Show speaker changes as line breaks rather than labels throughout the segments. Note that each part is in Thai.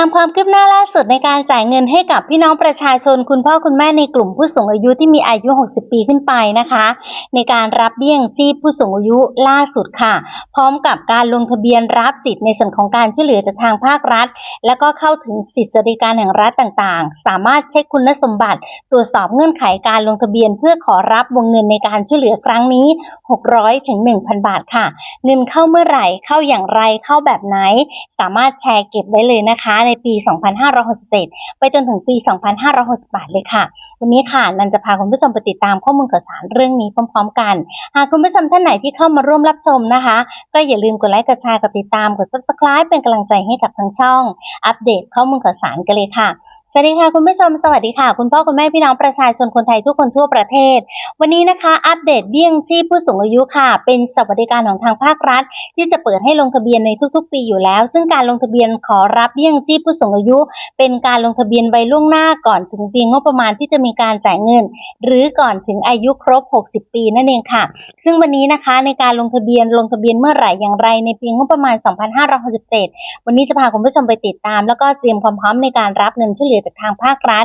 ามความคืบหน้าล่าสุดในการจ่ายเงินให้กับพี่น้องประชาชนคุณพ่อคุณแม่ในกลุ่มผู้สูงอายุที่มีอายุ 60 ปีขึ้นไปนะคะ ในการรับเบี้ยงชีพผู้สูงอายุล่าสุดค่ะ พร้อมกับการลงทะเบียนรับสิทธิ์ในส่วนของการช่วยเหลือจากทางภาครัฐ แล้วก็เข้าถึงสิทธิสวัสดิการแห่งรัฐต่างๆ สามารถเช็คคุณสมบัติ ตรวจสอบเงื่อนไขการลงทะเบียน เพื่อขอรับวงเงินในการช่วยเหลือครั้งนี้ 600ถึง1,000 บาทค่ะ เงินเข้าเมื่อไหร่เข้าอย่างไรเข้าแบบไหน สามารถแชร์เก็บไว้เลยนะคะในในปี 2567 ไปจนถึงปี 2568 เลยค่ะ วันนี้ค่ะนันจะพาคุณผู้ชมไปติดตามข้อมูลข่าวสารเรื่องนี้พร้อม ๆ กัน หากคุณผู้ชมท่านไหนที่เข้ามาร่วมรับชมนะคะ ก็อย่าลืมกดไลค์ กดแชร์ กดติดตาม กด subscribe เป็นกำลังใจให้กับทางช่อง อัปเดตข้อมูลข่าวสารกันเลยค่ะ สวัสดีค่ะคุณผู้ชมสวัสดีค่ะ คุณพ่อคุณแม่พี่น้องประชาชนคนไทยทุกคนทั่วประเทศ วันนี้นะคะอัปเดตเบี้ยงชีพผู้สูงอายุค่ะ เป็นสวัสดิการของทางภาครัฐ ที่จะเปิดให้ลงทะเบียนในทุกๆ ปีอยู่แล้ว ซึ่งการลงทะเบียนขอรับเบี้ยงชีพผู้สูงอายุ เป็นการลงทะเบียนไว้ล่วงหน้าก่อนถึงปีงบประมาณที่จะมีการจ่ายเงิน หรือก่อนถึงอายุครบ 60 ปีนั่นเองค่ะ ซึ่งวันนี้นะคะในการลงทะเบียนลงทะเบียนเมื่อไหร่อย่างไรในปีงบประมาณ 2567 วันนี้จะพาคุณผู้ชมไปติดตาม แล้วก็เตรียมความพร้อมในการรับเงินช่วยเหลือจากทางภาครัฐ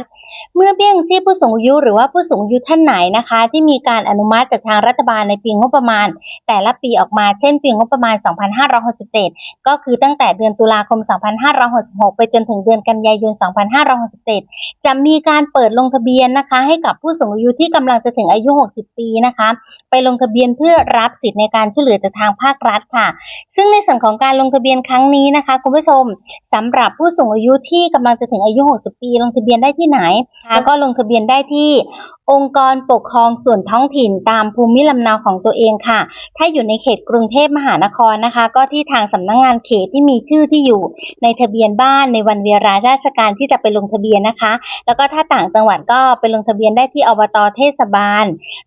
เมื่อเบี้ยยังชีพผู้สูงอายุหรือว่าผู้สูงอายุท่านไหนนะคะ ที่มีการอนุมัติจากทางรัฐบาลในปีงบประมาณ แต่ละปีออกมาเช่นปีงบประมาณ 2567 ก็คือตั้งแต่เดือนตุลาคม 2566 ไปจนถึงเดือนกันยายน 2567 จะมีการเปิดลงทะเบียนนะคะ ให้กับผู้สูงอายุที่กำลังจะถึงอายุ 60 ปีนะคะ ไปลงทะเบียนเพื่อรับสิทธิ์ในการช่วยเหลือจากทางภาครัฐค่ะ ซึ่งในส่วนของการลงทะเบียนครั้งนี้นะคะคุณผู้ชมสำหรับผู้สูงอายุที่กำลังจะถึงอายุ 60 ปีลงทะเบียนได้ที่ไหน แล้วก็ลงทะเบียนได้ที่องค์กรปกครองส่วนท้องถิ่นตามภูมิลำเนาของตัวเองค่ะ ถ้าอยู่ในเขตกรุงเทพมหานครนะคะ ก็ที่ทางสำนักงงานเขตที่มีชื่อที่อยู่ ในทะเบียนบ้านในวันเวลาราชการที่จะไปลงทะเบียนนะคะ แล้วก็ถ้าต่างจังหวัดก็ไปลงทะเบียนได้ที่อบตเทศบาล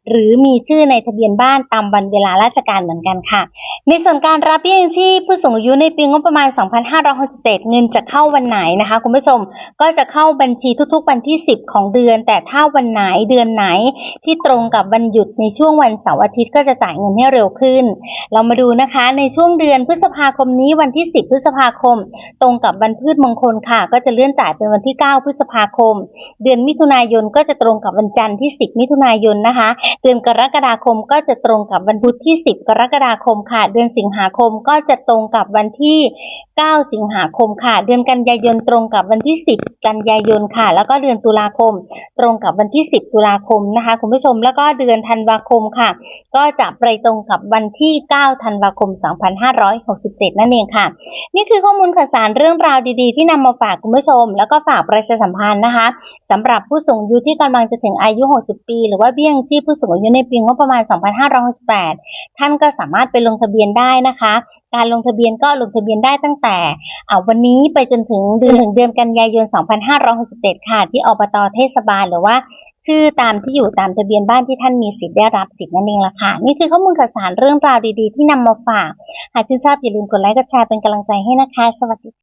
หรือมีชื่อในทะเบียนบ้านตามวันเวลาราชการเหมือนกันค่ะ ในส่วนการรับเบี้ยยังชีพผู้สูงอายุในปีงบประมาณ 2567 เงินจะเข้าวันไหนนะคะ คุณผู้ชมก็จะเข้าบัญชีทุกๆวันที่ 10 ของเดือน แต่ถ้าวันไหนเดือนไหน ที่ตรงกับวันหยุดในช่วงวันเสาร์อาทิตย์ก็จะจ่ายเงินให้เร็วขึ้น เรามาดูนะคะในช่วงเดือนพฤษภาคมนี้วันที่ 10 พฤษภาคม ตรงกับวันพืชมงคลค่ะ ก็จะเลื่อนจ่ายเป็นวันที่ 9 พฤษภาคม เดือนมิถุนายนก็จะตรงกับวันจันทร์ที่ 10 มิถุนายนนะคะ เดือนกรกฎาคมก็จะตรงกับวันพุธที่ 10 กรกฎาคมค่ะ เดือนสิงหาคมก็จะตรงกับวันที่ 9 สิงหาคมค่ะ เดือนกันยายนตรงกับวันที่ 10 กันยายนค่ะ แล้วก็เดือนตุลาคม ตรงกับวันที่ 10 ตุลาคมนะคะคุณผู้ชมแล้วก็เดือนธันวาคมค่ะ ก็จะไปตรงกับวันที่ 9 ธันวาคม 2567 นั่นเองค่ะ นี่คือข้อมูลข่าวสารเรื่องราวดีๆ ที่นำมาฝากคุณผู้ชม แล้วก็ฝากประชาสัมพันธ์นะคะสำหรับผู้สูงอายุที่กำลังจะถึงอายุ 60 ปี หรือว่าเบี้ยงชีพผู้สูงอายุในปีงบประมาณ 2568 ท่านก็สามารถไปลงทะเบียนได้นะคะ การลงทะเบียนก็ลงทะเบียนได้ตั้งแต่วันนี้ไปจนถึงเดือนถึงเดือนกันยายน 2567 ค่ะ ที่อบตเทศบาลหรือว่าชื่อตามที่อยู่ตามทะเบียนบ้านที่ท่านมีสิทธิ์ได้รับสิทธิ์นั่นเองละค่ะ นี่คือข้อมูลข่าวสารเรื่องราวดีๆ ที่นำมาฝาก หากชื่นชอบอย่าลืมกดไลค์กดแชร์เป็นกำลังใจให้นะคะ สวัสดี